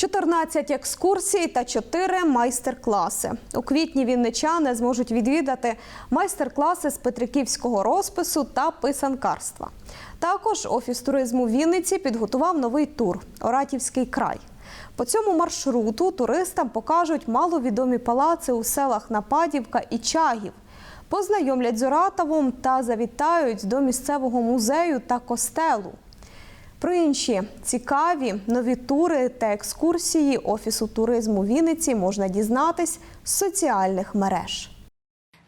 14 екскурсій та 4 майстер-класи. У квітні вінничани зможуть відвідати майстер-класи з петриківського розпису та писанкарства. Також офіс туризму Вінниці підготував новий тур Оратівський край. По цьому маршруту туристам покажуть маловідомі палаци у селах Нападівка і Чагів. Познайомлять з Оратовом та завітають до місцевого музею та костелу. Про інші цікаві нові тури та екскурсії Офісу туризму Вінниці можна дізнатись з соціальних мереж.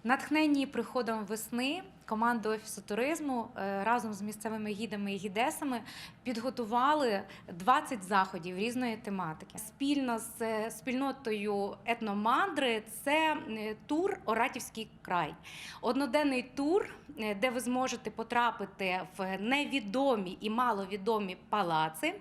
Натхненні приходом весни команда офісу туризму е, разом з місцевими гідами і гідесами підготували 20 заходів різної тематики. Спільно з е, спільнотою етномандри це е, тур Оратівський край. Одноденний тур, де ви зможете потрапити в невідомі і маловідомі палаци,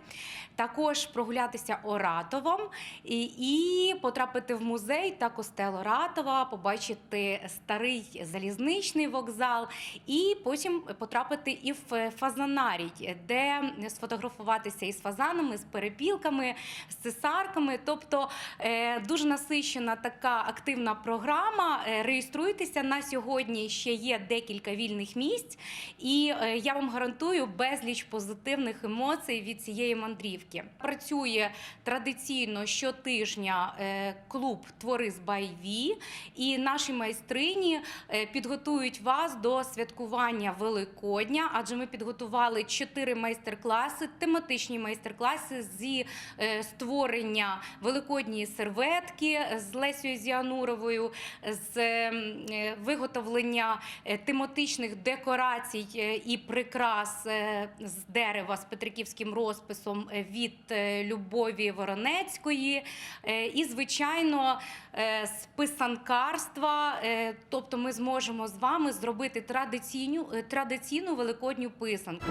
також прогулятися Оратовом і, і потрапити в музей та костел Оратова, побачити старий залізничний вокзал, і потім потрапити і в фазанарій, де сфотографуватися із фазанами, з перепілками, з цесарками. Тобто е, дуже насичена така активна програма. Е, Реєструйтеся на сьогодні. Ще є декілька вільних місць, і е, я вам гарантую безліч позитивних емоцій від цієї мандрівки. Працює традиційно щотижня е, клуб Твори з Байві, і наші майстрині е, підготують вас до святкування Великодня, адже ми підготували чотири майстер-класи, тематичні майстер-класи зі е, створення великодньої серветки з Лесією Зіануровою, з е, е, виготовлення тематичних декорацій і прикрас з дерева з петриківським розписом від Любові Воронецької, і, звичайно, з писанкарства. Тобто, ми зможемо з вами зробити традиційну, е, традиційну великодню писанку.